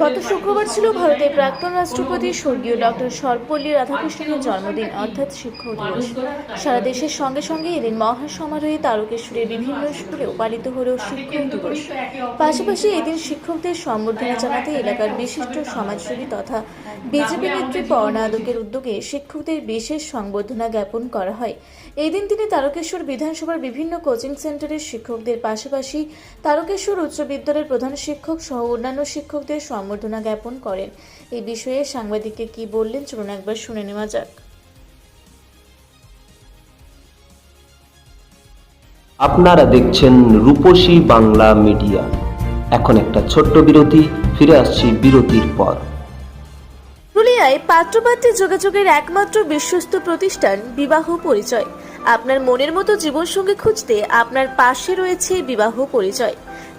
গত শুক্রবার ছিল ভারতের প্রাক্তন রাষ্ট্রপতি স্বর্গীয় ডক্টর সর্বপল্লী রাধাকৃষ্ণনের জন্মদিন, অর্থাৎ শিক্ষক দিবস। সারা দেশের সঙ্গে সঙ্গে এদিন মহা সমারোহে তারকেশ্বরের বিভিন্ন স্কুলেও পালিত হল শিক্ষক দিবস। পাশাপাশি এদিন শিক্ষকদের সম্বর্ধনা জানাতে এলাকার বিশিষ্ট সমাজসেবী তথা বিজেপি নেত্রী পর্ণা আদকের উদ্যোগে শিক্ষকদের বিশেষ সংবর্ধনা জ্ঞাপন করা হয়। এই দিন তিনি তারকেশ্বর বিধানসভার বিভিন্ন কোচিং সেন্টারের শিক্ষকদের পাশাপাশি তারকেশ্বর উচ্চ বিদ্যালয়ের প্রধান শিক্ষক সহ অন্যান্য শিক্ষকদের সম্বর্ধনা জ্ঞাপন করেন। এই বিষয়ে সাংবাদিককে কি বললেন চলুন একবার শুনে নেওয়া যাক। আপনারা দেখছেন রূপসী বাংলা মিডিয়া। এখন একটা ছোট্ট বিরতি ফিরে আসছি বিরতির পর। পুরুলিয়ায় পাত্রপাত্রী যোগাযোগের একমাত্র বিশ্বস্ত প্রতিষ্ঠান বিবাহ পরিচয়। আপনার মনের মতো জীবনসঙ্গী খুঁজতে আপনার পাশে রয়েছে বিবাহ পরিচয়।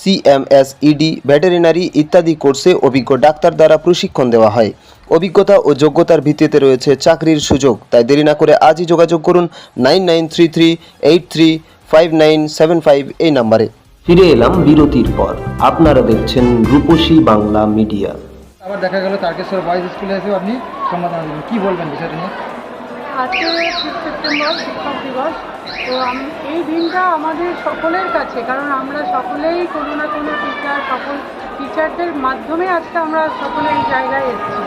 CMS ED veterinary ইত্যাদি কোর্সে অভিজ্ঞ ডাক্তার দ্বারা প্রশিক্ষণ দেওয়া হয়। অভিজ্ঞতা ও যোগ্যতার ভিত্তিতে রয়েছে চাকরির সুযোগ। তাই দেরি না করে আজই যোগাযোগ করুন nine nine three three eight three five nine seven five এই নাম্বারে। ফিরে এলাম বিরতির পর। আপনারা দেখছেন রূপসী বাংলা মিডিয়া। আবার দেখা গেল তারকেশ্বর বয়েজ স্কুলে এসেও আপনি সম্বোধনা দিলেন। কী বলবেন বিষয়টা নিয়ে? আজকে সেপ্টেম্বর শিক্ষক দিবস। তো এই দিনটা আমাদের সকলের কাছে, কারণ আমরা সকলেই কোনো না কোনো টিচার সকল টিচারদের মাধ্যমে আজকে আমরা সকলে এই জায়গায় এসেছি।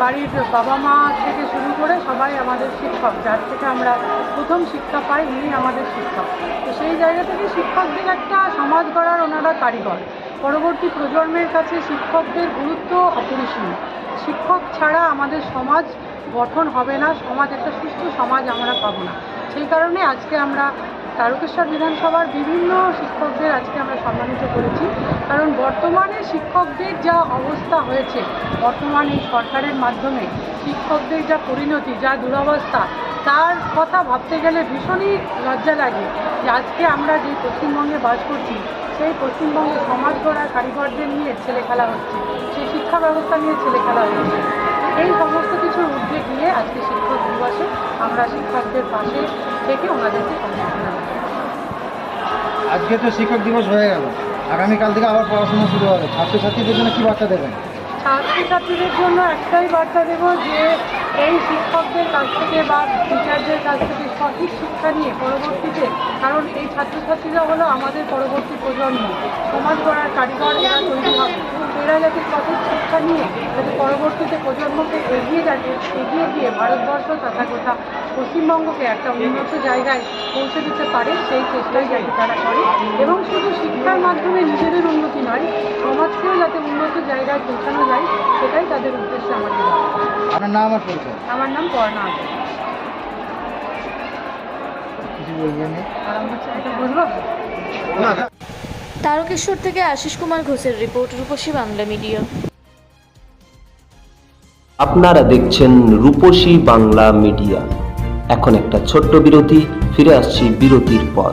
বাড়ির বাবা মা থেকে শুরু করে সবাই আমাদের শিক্ষক, যার থেকে আমরা প্রথম শিক্ষা পাই উনি আমাদের শিক্ষক। তো সেই জায়গা থেকে শিক্ষকদের একটা সমাজ গড়ার ওনারা কারিগর। পরবর্তী প্রজন্মের কাছে শিক্ষকদের গুরুত্ব অপরিসীম। শিক্ষক ছাড়া আমাদের সমাজ গঠন হবে না, সমাজ একটা সুস্থ সমাজ আমরা পাবো না। সেই কারণে আজকে আমরা তারকেশ্বর বিধানসভার বিভিন্ন শিক্ষকদের আজকে আমরা সম্মানিত করেছি। কারণ বর্তমানে শিক্ষকদের যা অবস্থা হয়েছে, বর্তমান এই সরকারের মাধ্যমে শিক্ষকদের যা পরিণতি, যা দুরবস্থা, তার কথা ভাবতে গেলে ভীষণই লজ্জা লাগে যে আজকে আমরা যে পশ্চিমবঙ্গে বাস করছি, সেই পশ্চিমবঙ্গে সমাজ গড়ার কারিগরদের নিয়ে ছেলে খেলা হচ্ছে। শিক্ষা ব্যবস্থা নিয়ে ছেলে খেলা হচ্ছে এই সমস্ত কিছুর ঊর্ধ্বে গিয়ে আজকে শিক্ষক দিবসে আমরা শিক্ষকদের পাশে থেকে ওনাদেরকে আজকে তো শিক্ষক দিবস হয়ে গেল। আগামীকাল থেকে আবার পড়াশোনা শুরু হবে। ছাত্রছাত্রীদের জন্য কী বার্তা দেবেন? ছাত্রছাত্রীদের জন্য একটাই বার্তা দেব যে এই শিক্ষকদের কাছ থেকে বা টিচারদের কাছ থেকে সঠিক শিক্ষা নিয়ে পরবর্তীতে কারণ এই ছাত্রছাত্রীরা হলো আমাদের পরবর্তী প্রজন্ম। সমাজ গড়ার কারিগর এরা তৈরি হবে। এরা যাতে সঠিক শিক্ষা নিয়ে যাতে পরবর্তীতে প্রজন্মকে এগিয়ে যাতে এগিয়ে গিয়ে ভারতবর্ষ তথা গোটা পশ্চিমবঙ্গকে একটা উন্নত জায়গায় পৌঁছে দিতে পারে সেই চেষ্টাই যাতে তারা করে। এবং শুধু শিক্ষার মাধ্যমে নিজেদের উন্নতি নয় সমাজকেও যাতে উন্নত জায়গায় পৌঁছানো যায় সেটাই তাদের উদ্দেশ্যে আমাদের। আপনার নাম আর পরিচয়? আমার নাম পর্ণা আদে কিছু বলবেন না? আর আমার এটা বলব তারকেশ্বর থেকে আশিস কুমার ঘোষের রিপোর্ট, রূপসী বাংলা মিডিয়া। আপনারা দেখছেন রূপসী বাংলা মিডিয়া। এখন একটা ছোট্ট বিরতি, ফিরে আসছি বিরতির পর।